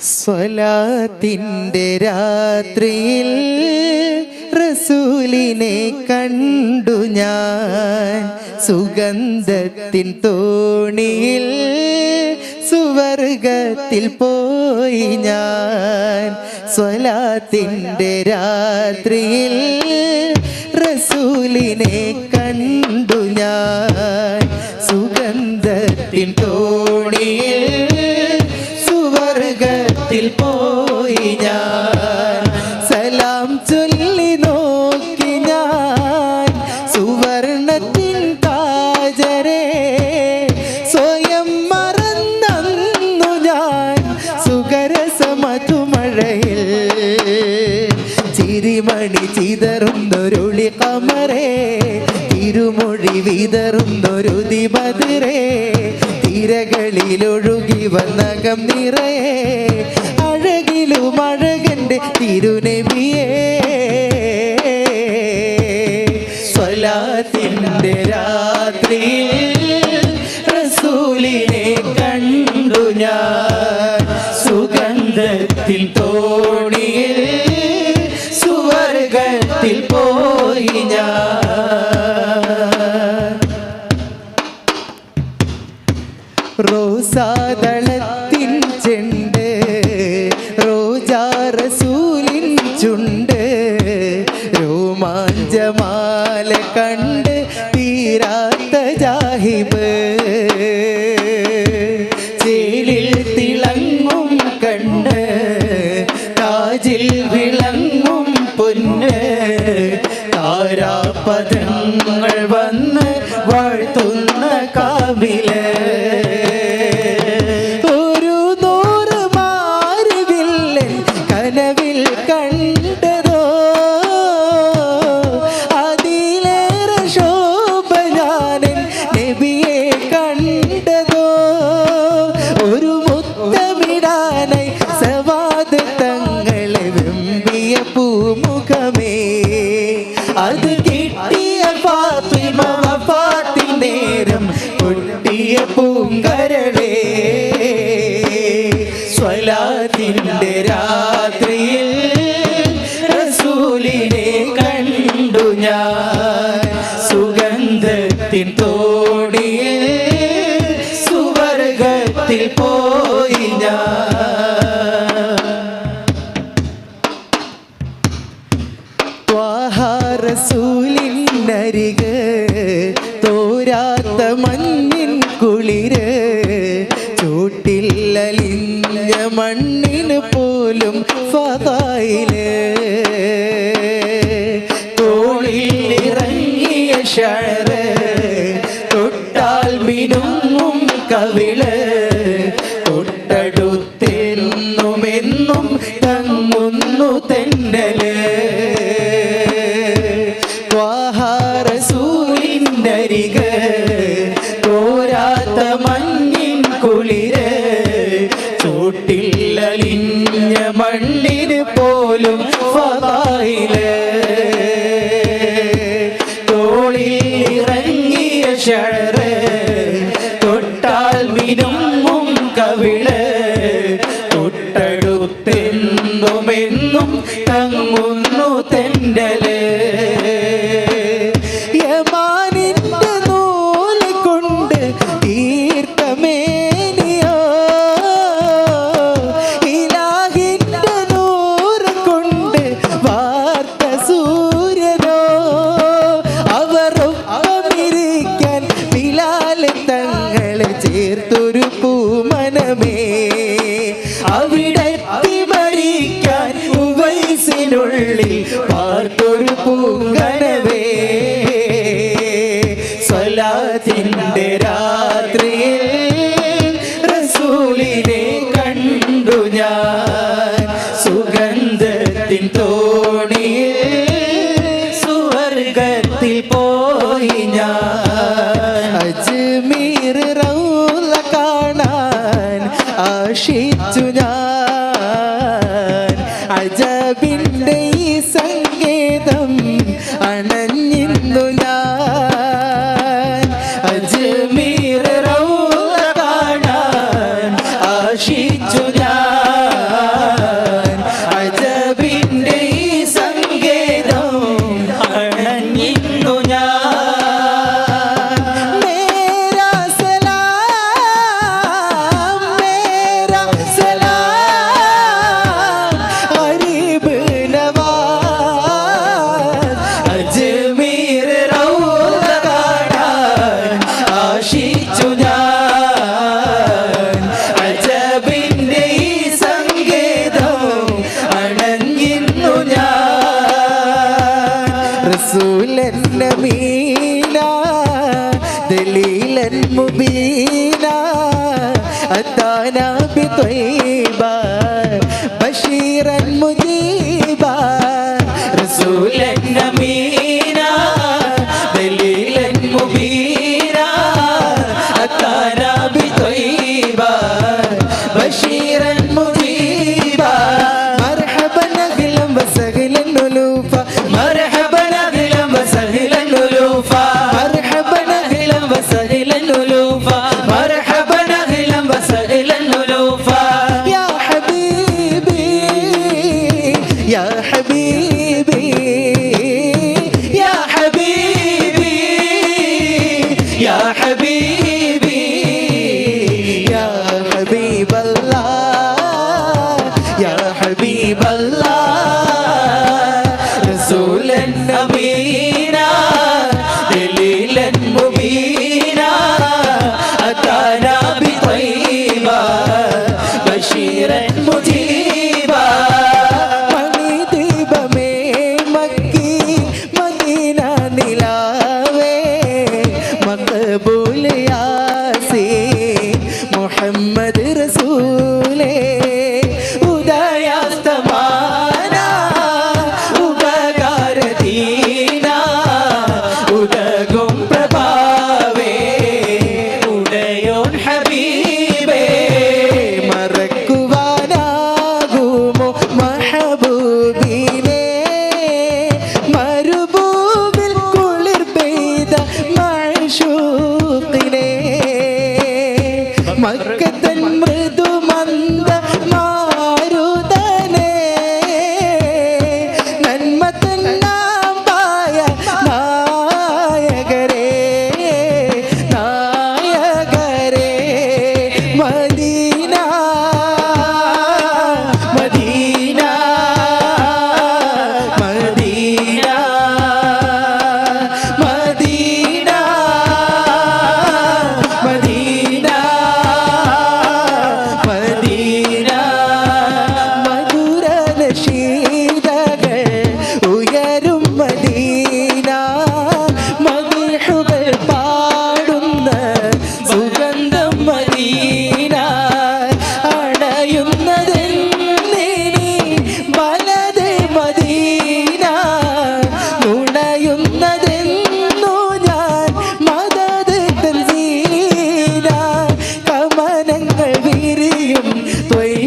സ്വലാത്തിന്റെ രാത്രിയിൽ റസൂലിനെ കണ്ടു ഞാൻ. സുഗന്ധത്തിൻ തോണിയിൽ സുവർഗത്തിൽ പോയി ഞാൻ. സ്വലാത്തിന്റെ രാത്രിയിൽ റസൂലിനെ കണ്ടു ഞാൻ. സുഗന്ധത്തിൻ തോണിയിൽ സുവർഗത്തിൽ പോയി ഞാൻ. സലാം ചൊല്ലി നോക്കി ഞാൻ. സുവർണത്തിൻ താജരെ സ്വയം മറന്നു ഞാൻ. സുഖരസമധുമഴയിൽ ചിരിമണി ചിതറുന്നൊരുളി കമറേ തിരുമൊഴി വിതറുന്നൊരു ദിപതിരേ തിരകളിലൊഴുകി വന്നകം നിറയെ അഴകിലും അഴകന്റെ തിരുനബിയേ സ്വലാത്തിന്റെ രാത്രിയിൽ തീരാത്ത ജാഹിബ്. ചേലിൽ തിളങ്ങും കണ്ണ് താജിൽ വിളങ്ങും പൊന്ന്. താരാപദങ്ങൾ വന്ന് വാഴ്ത്തുന്ന കാവിൽ സ്വലാത്തിന്റെ രാത്രിയിൽ റസൂലിനെ കണ്ടു ഞാൻ. സുഗന്ധത്തിൻ തോടിയിൽ സുവർഗത്തിൽ പോയി ഞാൻ. റസൂലിനരിക് തോരാത്ത മഞ്ഞിൻ കുളിര് മണ്ണിന് പോലും ഫതായിലേ തോളിൽ ഇറങ്ങിയ ഷഴറ് ഷഴറ് തൊട്ടാൽ മിനുങ്ങും കവിൾ തൊട്ടടുത്തെന്തുമെന്നും തങ്ങുന്നു തെണ്ടൽ യമാനിന്റെ നൂൽ കൊണ്ട് തീർത്തമേനിയോ ചേർത്തൊരു പൂമനമേ. അവിടെ മരിക്കാൻ ഉവൈസിനുള്ളിൽ പാർത്തൊരു പൂങ്കനവേ. സ്വലാതിന്റെ രാത്രിയിൽ ഞാൻ അജബിന്റെ ജലീല ദലീലൻ മുബീന അത്താന ബിത്വൈബ ബഷീറൻ മുജീബ റസൂലൻ കരങ്ങൾ വീരിയും തൊയ്യ